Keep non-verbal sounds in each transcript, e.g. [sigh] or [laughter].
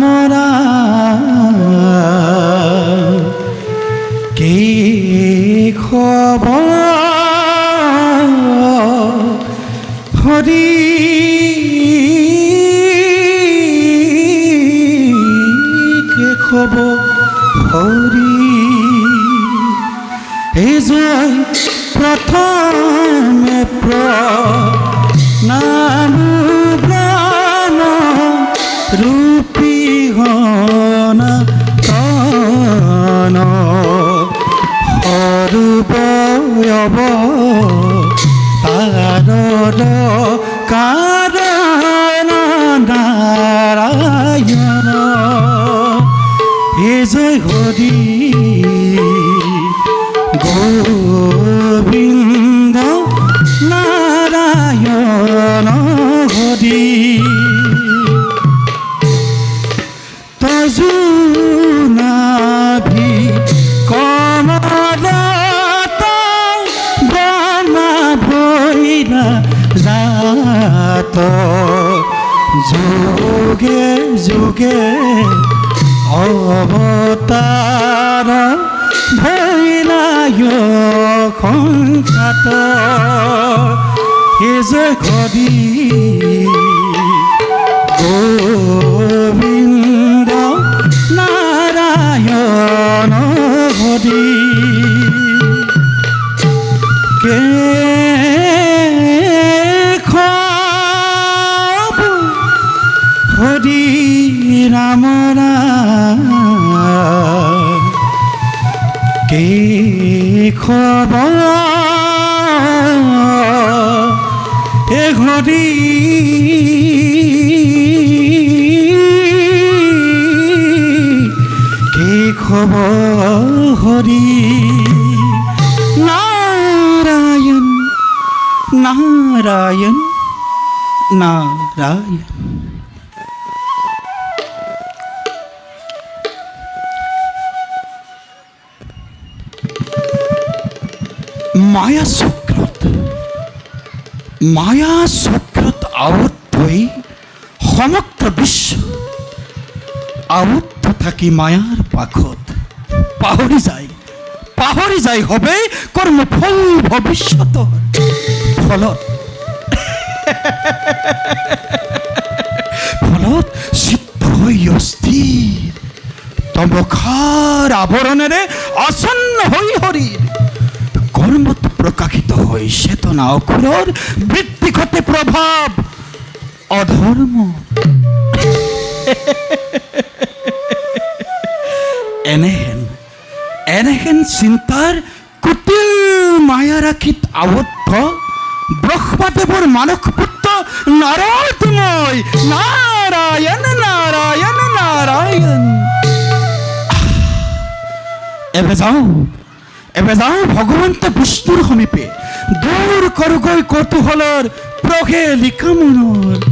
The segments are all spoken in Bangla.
রামরা কে খবর গোবিন্দ খবর মায়া সুক্রত মায়া সুক্রত আবদ্ধ সমগ্র বিশ্ব। আবদ্ধ থাকি মায়ার পাখত। পাহৰি যায় পাহৰি যায় হবে কৰ্মফল ভৱিষ্যত ফলত। ফলত চিত্ত হৈ অস্থিৰ তমখাৰ আৱৰণেৰে আসন্ন হৈ হৰিৰ কর্মত প্রকাশিত হয় চেতনা অক্ষুরর বৃত্তি ঘটে প্রভাব। অধর্ম। এনেহেন এনেহেন চিন্তাৰ কুটিল মায়া ৰাখিত আবদ্ধ ব্ৰহ্মদেৱৰ মানস পুত্ৰ নাৰদময় নাৰায়ণ নাৰায়ণ নাৰায়ণ এবে যাওঁ। এবে ভগবন্ত বিষ্ণুর সমীপে দূর করগৈ কৌতূহলৰ প্ৰঘে মনৰ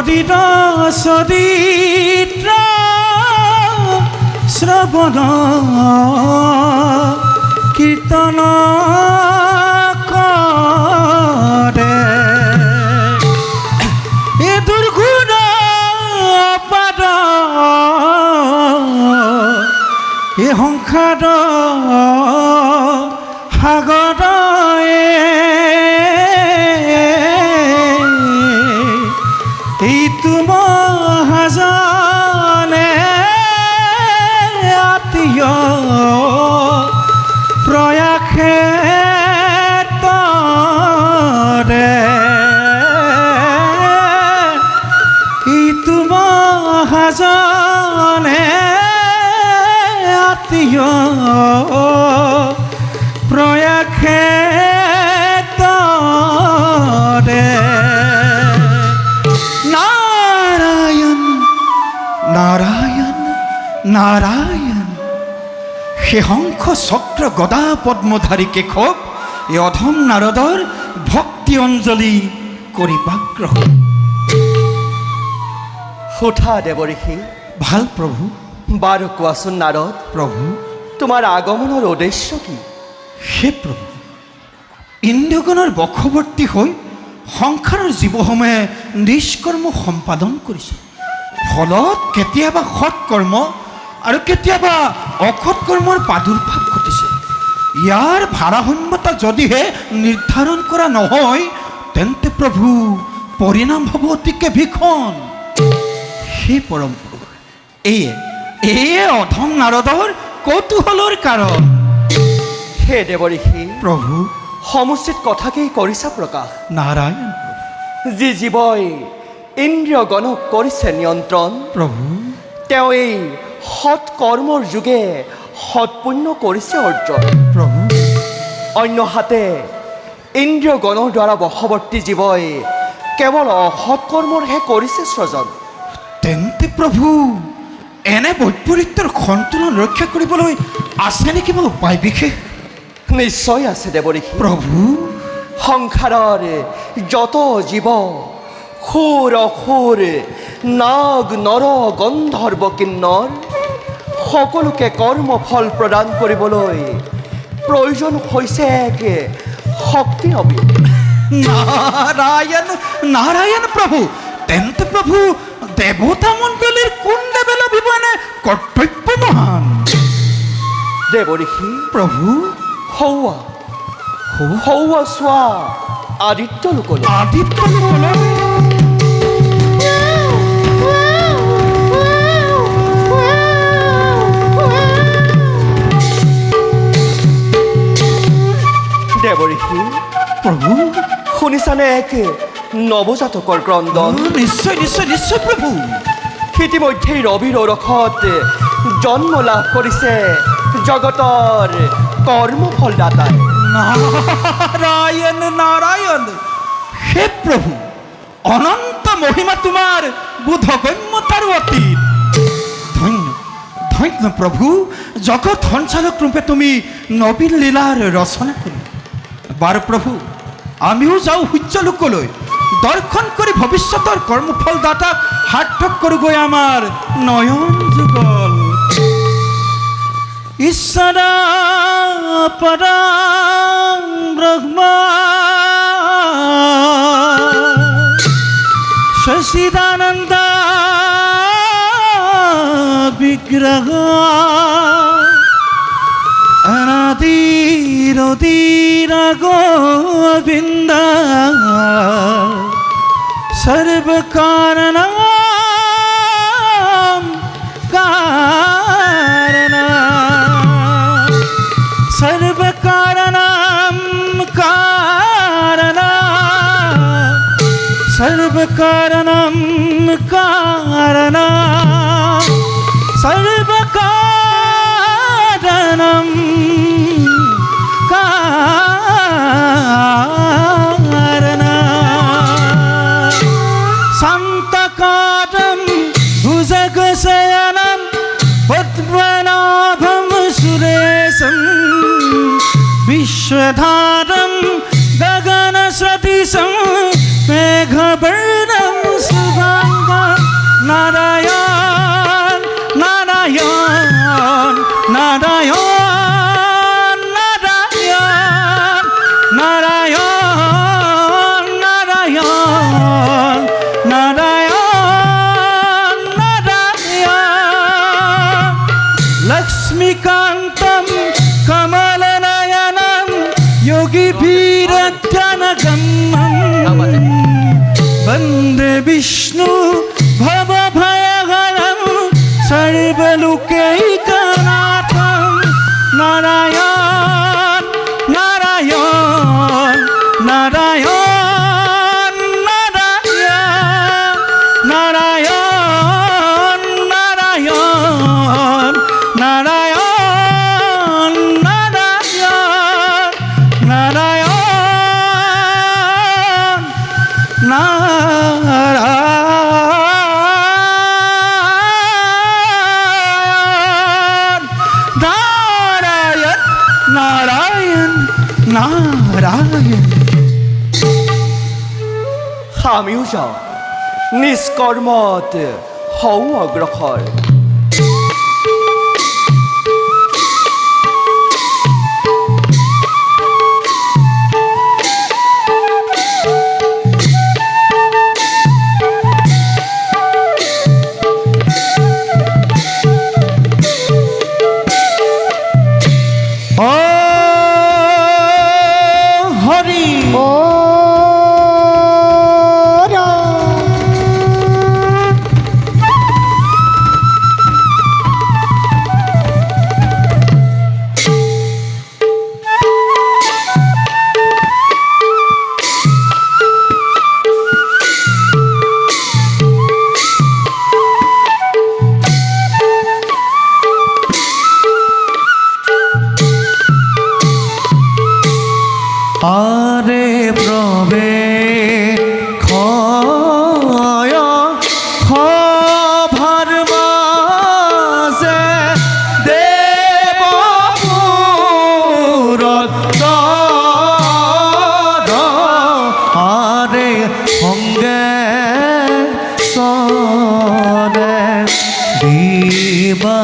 শরীর শরীর শ্রবণ কীর্তন করে। এ দুর্গুণ পার এ সংসার মহাজনে আত্মীয় তৰে নারায়ণ নারায়ণ নারায়ণ সে শংখ চক্ৰ গদা পদ্মধাৰী কেশৱ এই অধম নাৰদৰ ভক্তি অঞ্জলি কৰিবাগ্ৰহ সোঠা দেৱঋষি ভালো প্ৰভু বাৰু কোৱাচোন নাৰদ। প্ৰভু। তোমাৰ আগমনৰ উদ্দেশ্য কি? হে প্ৰভু ইন্দ্ৰগণৰ বশৱৰ্তী হৈ সংসাৰৰ জীৱসমূহে নিষ্কৰ্ম সম্পাদন কৰিছে। ফলত কেতিয়াবা সৎকৰ্ম আৰু কেতিয়াবা অসৎ কৰ্মৰ প্ৰাদুৰ্ভাৱ ঘটিছে। ইয়াৰ ভাৰসাম্যতা যদিহে নিৰ্ধাৰণ কৰা নহয় তেন্তে প্ৰভু পৰিণাম হ'ব অতিকে ভীষণ। পৰম পুৰুষ এয়ে এয়ে অধম নাৰদৰ কৌতূহলৰ কাৰণ হে দেৱঋষি প্ৰভু সমুচিত কথাকেই কৰিছা প্ৰকাশ নাৰায়ণ যি জীৱই ইন্দ্ৰিয় গণক কৰিছে নিয়ন্ত্ৰণ প্ৰভু তেওঁ এই সৎ কৰ্মৰ যোগে সৎপুণ্য কৰিছে অৰ্জন। প্ৰভু অন্য হাতে ইন্দ্ৰিয় গণৰ দ্বাৰা বশৱৰ্তী জীৱই কেৱল অসৎ কৰ্মৰহে কৰিছে স্ৰজন তেন্তে প্ৰভু এনে বৈপৰীত্যৰ সন্তুলন ৰক্ষা কৰিবলৈ আছে নেকি কিবা উপায় বিশেষ? নিশ্চয় আছে দেৱঋষি। প্ৰভু? সংসাৰৰ যত জীৱ সুৰ অসুৰ নাগ নৰ গন্ধৰ্ব কিন্নৰ সকলোকে কৰ্মফল প্ৰদান কৰিবলৈ প্ৰয়োজন হৈছে এক শক্তি অবিল নারায়ণ নারায়ণ প্রভু তেন্তে প্রভু দেবতা মণ্ডলীর কোন দেবেলা বিবনে কর্তব্য মহান? দেৱঋষি প্রভু। সৌৱা সৌৱা চোৱা আদিত্য লোকলৈ। আদিত্য লোকলৈ। দেৱঋষি প্রভু। শুনিছানে এক? নৱজাতকৰ ক্ৰন্দন। নিশ্চয় নিশ্চয় নিশ্চয় প্রভু ইতিমধ্যে ৰবিৰ ৰসত জন্ম লাভ কৰিছে জগতৰ কৰ্মফলদাতাই। নারায়ণ নারায়ণ হে প্রভু অনন্ত মহিমা তোমার বোধগম্যতার অতীত। ধন্য ধন্য প্রভু জগৎ সঞ্চালক রূপে তুমি নবীন লীলাৰ ৰচনা কৰি বাৰ প্ৰভু আমিও যাওঁ দর্শন করে ভবিষ্যতর কর্মফল দাতা হাটঠক করব আমার নয়ন যুগল। ঈশ্বরা পরাম ব্রহ্মা। শশিদানন্দ বিগ্রহ। অনাদির গোবিন্দ। கல்பு காரணமாம் காரணம் சர்வ காரணம் காரணம் சர்வ காரணம் காரணம் சர்வ காரணம் காரணம் विश्वधारं मेघ मेघवर्णं सुभाङ्ग नारायण আমিউষা নিষ্কর্মত হও অগ্রখর হরি। ও সঙ্গে সরে দিবা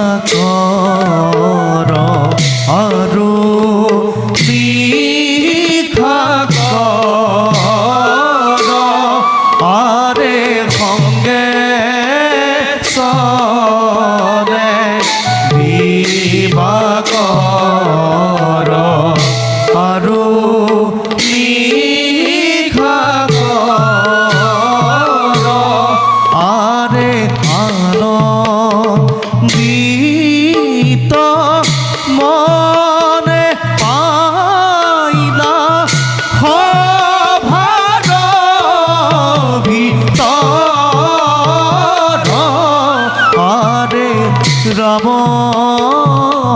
রাম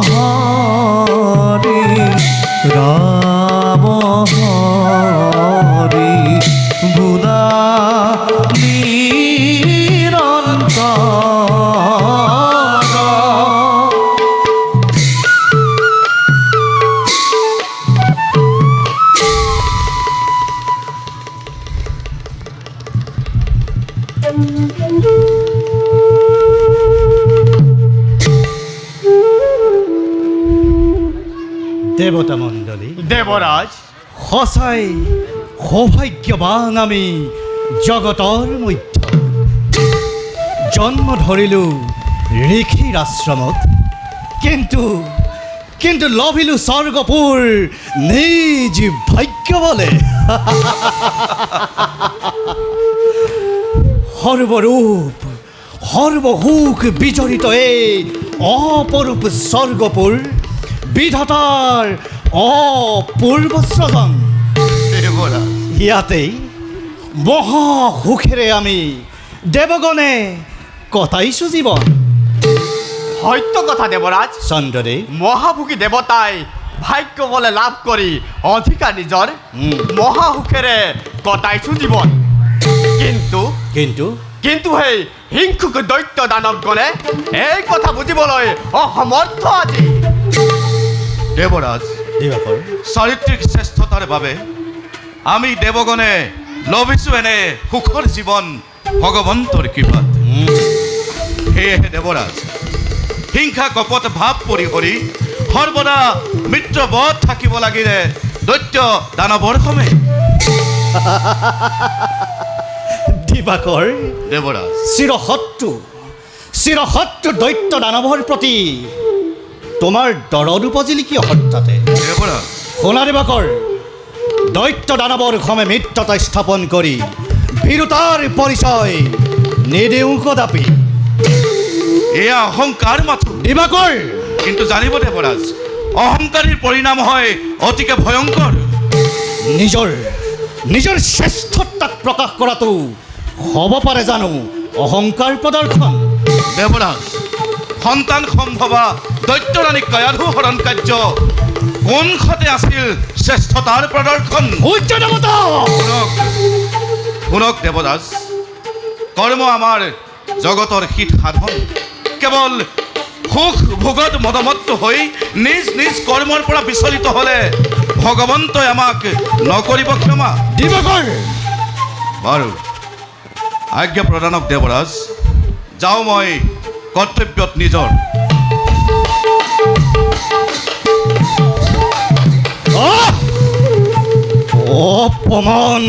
হরে রাম হরে বুদা মণ্ডলী দেৱৰাজ সঁচাই সৌভাগ্যৱান আমি জগতৰ মধ্য জন্ম ধৰিলোঁ ঋষিৰ আশ্ৰমত কিন্তু কিন্তু লভিলোঁ স্বৰ্গপুৰ নিজ ভাগ্য বলে সৰ্বৰূপ সৰ্বসুখ বিজড়িত এই অপৰূপ স্বৰ্গপুৰ বিধাতাৰ অপূৰ্ব স্ৰজন ইয়াতেই মহা সুখেৰে আমি দেৱগণে কটাইছোঁ জীৱন সত্য কথা দেৱৰাজ চন্দ্ৰদেৱ মহাভোগী দেৱতাই ভাগ্য বলে লাভ কৰি অধিকাৰ নিজৰ। মহাসুখেৰে কটাইছো জীৱন কিন্তু কিন্তু? কিন্তু সেই হিংসুক দৈত্য দানৱগণে এই কথা বুজিবলৈ অসমৰ্থ আজি। দিবাকৰ চাৰিত্ৰিক শ্ৰেষ্ঠতাৰ বাবে আমি দেৱগণে লভিছোঁ এনে সুখৰ জীৱন ভগৱন্তৰ কৃপাত। সেয়েহে দেৱৰাজ হিংসা কপট ভাৱ পৰিহৰি সৰ্বদা মিত্ৰবধ থাকিব লাগিলে দৈত্য দানৱৰ সমে দিবাকৰ দেৱৰাজ চিৰশত্ৰু চিৰশত্ৰু দৈত্য দানৱৰ প্ৰতি তোমাৰ দৰদ উপজিলি কিয় হঠাতে শুনা দিবাকৰ দৈত্য দানৱৰ ক্ষমে মিত্ৰতা স্থাপন কৰি বীৰতাৰ পৰিচয় নিদিওঁ কদাপি এয়া অহংকাৰ মাথো দিবাকৰ কিন্তু জানিব দেৱৰাজ অহংকাৰীৰ পৰিণাম হয় অতিকে ভয়ংকৰ নিজৰ নিজৰ শ্ৰেষ্ঠতাক প্ৰকাশ কৰাটো হ'ব পাৰে জানো অহংকাৰ প্ৰদৰ্শন দেৱৰাজ সন্তান সম্ভৱা দৈত্যৰাণী কয়াধু হৰণ কাৰ্য কোন খতে আছিল শ্ৰেষ্ঠতাৰ প্ৰদৰ্শন শুনক শুনক দেৱদাস কৰ্ম আমাৰ জগতৰ হিত সাধন। কেৱল সুখ ভোগত মদমত্ত হৈ নিজ নিজ কৰ্মৰ পৰা বিচলিত হ'লে ভগৱন্তই আমাক নকৰিব ক্ষমা। দিবাকৰ! বাৰু আজ্ঞা প্ৰদানক দেৱৰাজ যাওঁ মই কৰ্তব্যত নিজৰ! অপমান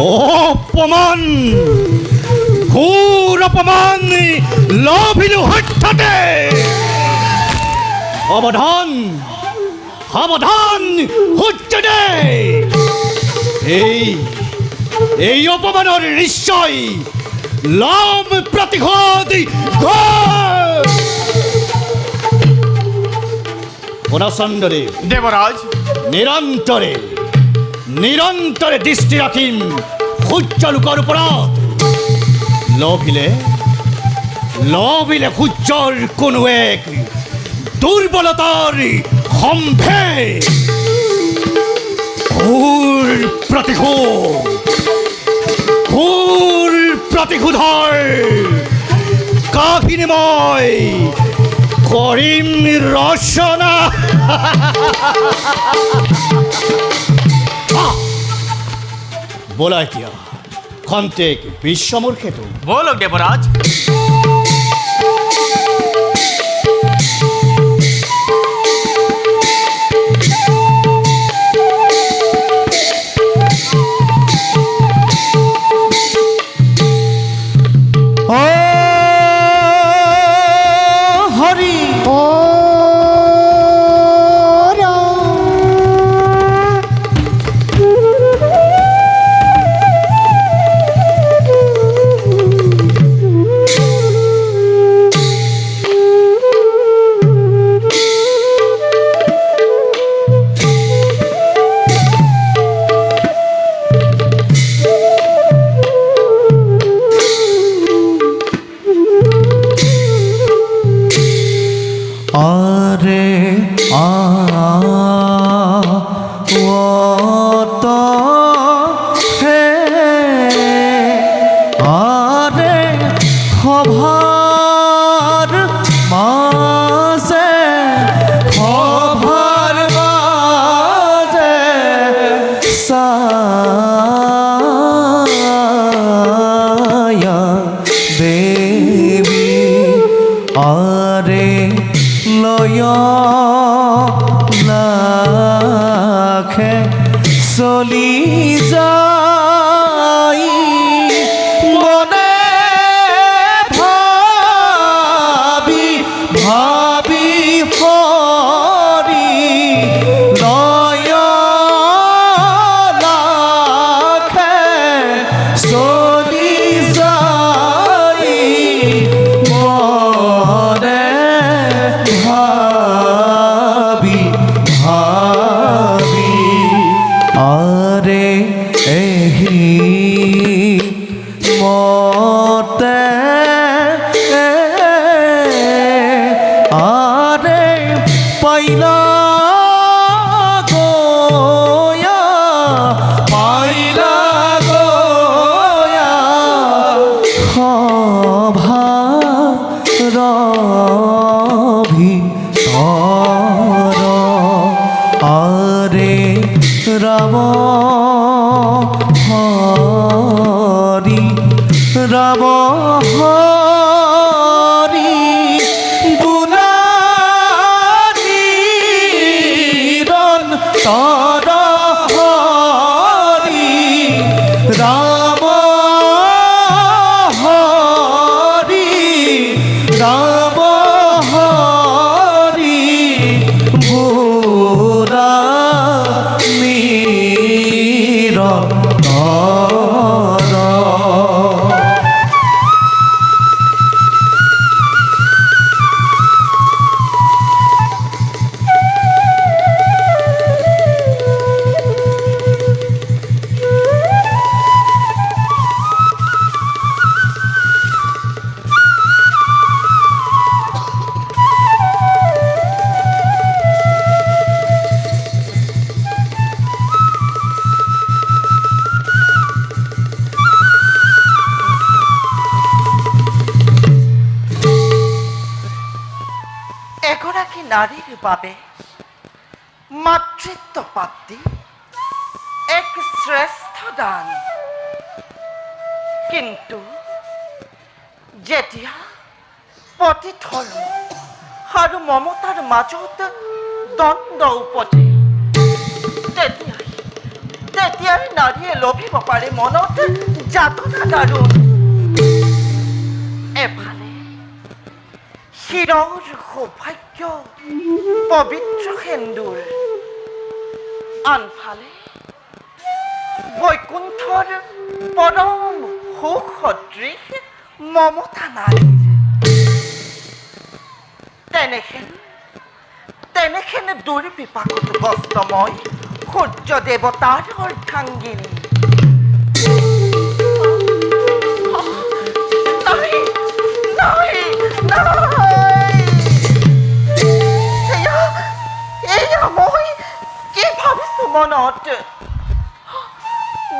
অপমান ঘোৰ অপমান, লভিলো হঠাতে সাৱধান সাৱধান সূৰ্যদে এই এই অপমানৰ নিশ্চয় লম ঘৰ গুণচন্দ্ৰদেৱ দেৱৰাজ নিৰন্তৰে নিৰন্তৰে দৃষ্টি ৰাখিম সূৰ্যলোকৰ ওপৰত লভিলে লভিলে সূৰ্যৰ কোনো এক দুৰ্বলতাৰ সম্ভে ঘোৰ প্ৰতিশোধ ঘোৰ প্ৰতিশোধৰ কাহিনী মই কৰিম ৰচনা বলা এতিয়া খন্তেক বলক দেৱৰাজ হরি আরে আ রাম নাৰীৰ মাতৃত্ব প্ৰাপ্তি এক শ্ৰেষ্ঠ দান। কিন্তু যেতিয়া প্ৰতি ধৰ্ম আৰু মমতাৰ মাজত দ্বন্দ্ব উপজে, তেতিয়াই তেতিয়াই নাৰীয়ে লভিব পাৰে মনত যাতনা দাৰুণ। এফালে শিৰৰ সৌভাগ্য পবিত্ৰ সেন্দুৰ? আনফালে, বৈকুণ্ঠৰ পৰম সুখ সদৃশ মমতা নাৰীৰ তেনেখেন তেনেখেন দুৰ্বিপাকত গ্ৰস্ত মই সূৰ্য নাই নাই নাই মনত।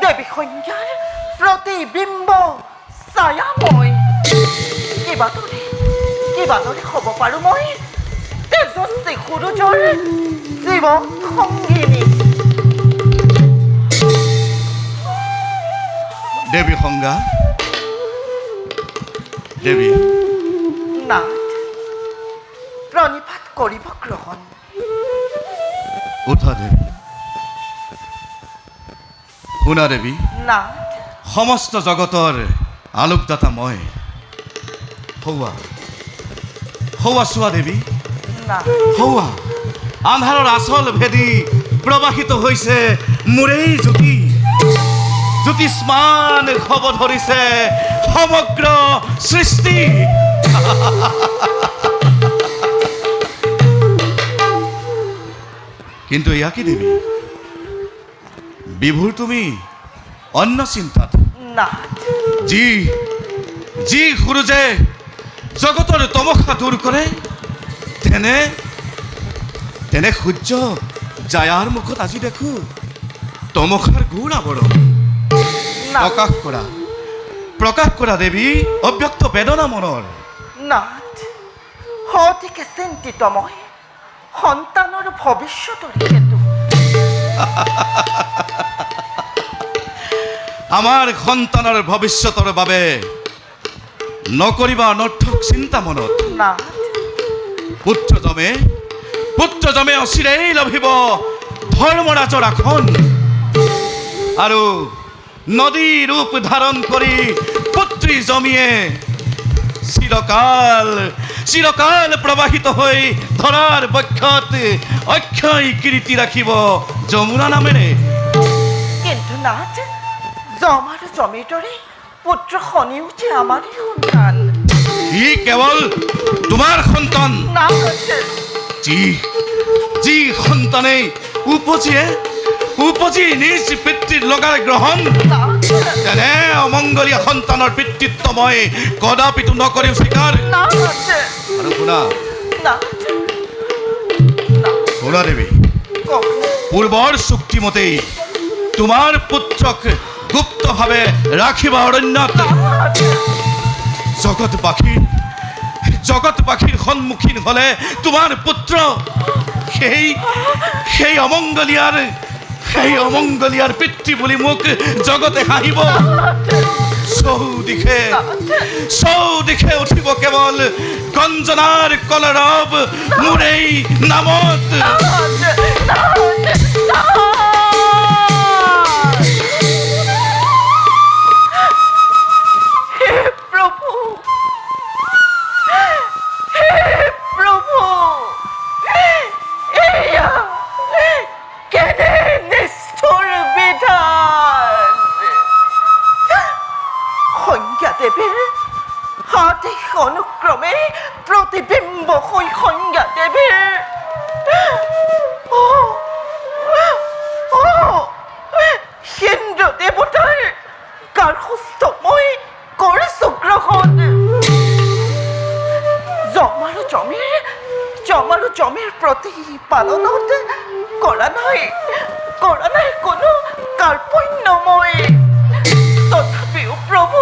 দেৱী সন্ধ্যাৰ প্ৰতিবিম্ব ছায়া মই কিবাদৰে কিবাদৰে হ'ব পাৰোঁ মই? তেজস্বী সূৰুজৰ জীৱন সংগিনী দেৱী সংজ্ঞা। দেৱী নাথ প্ৰণিপাত কৰিব গ্ৰহণ। উঠা দেৱী। শুনা দেৱী নাথ সমস্ত জগতৰ আলোকদাতা মই সৌৱা সৌৱা চোৱা দেৱী নাথ সৌৱা আন্ধাৰৰ আচল ভেদি প্ৰবাহিত হৈছে মোৰেই জ্যোতি। জ্যোতিষ্মান হ'ব ধৰিছে সমগ্ৰ সৃষ্টি। কিন্তু এয়া কি দেৱী বিভুৰ তুমি? অন্য চিন্তাত নাথ যি যি সূৰুজে জগতৰ তমসা দূৰ কৰে তেনে তেনে সূৰ্য জায়াৰ মুখত আজি দেখো তমসাৰ গুণ আৱৰণ। প্ৰকাশ কৰা প্ৰকাশ কৰা দেৱী অব্যক্ত বেদনা মনৰ। নাথ অতিকে চিন্তিত মই সন্তানৰ ভৱিষ্যতৰ হেতু। [laughs] আমাৰ সন্তানৰ ভৱিষ্যতৰ বাবে নকৰিবা অনৰ্থক চিন্তা মনত। নাথ পুত্ৰ জমে পুত্ৰ জমে অচিৰেই লভিব ধৰ্মৰাজৰ আসন। আৰু নদী ৰূপ ধাৰণ কৰি পুত্ৰী জমিয়ে চিৰকাল চিৰকাল প্ৰবাহিত হৈ ধৰাৰ বক্ষত অক্ষয় কীৰ্তি ৰাখিব যমুনা নামেৰে। কিন্তু নাথ জম আৰু জমিৰ দৰে পুত্ৰ শনিওছে সন্তান। ই কেৱল তোমাৰ সন্তান। নাথ যি যি সন্তানে উপজিয়ে উপজি নিজ পিতৃৰ লগাৰ গ্ৰহণ তেনে অমংগলীয়া সন্তানৰ পিতৃত্ব মই কদাপিতো নকৰিম স্বীকাৰ। আৰু শুনা। শুনা দেৱী। পূৰ্বৰ চুক্তিমতেই তোমাৰ পুত্ৰক গুপ্তভাৱে ৰাখিবা অৰণ্যত নাথ জগতবাসীৰ জগতবাসীৰ সন্মুখীন হ'লে তোমাৰ পুত্ৰ সেই সেই অমংগলীয়াৰ সেই অমংগলীয়াৰ পিতৃ বুলি মোক জগতে হাঁহিব। চৌদিশে চৌদিশে উঠিব কেৱল গঞ্জনাৰ কলৰৱ মোৰ এই নামত। প্রতি পালনত করা নয়। করা নয় কোনো কার্পণ্যময়। তথাপিও প্রভু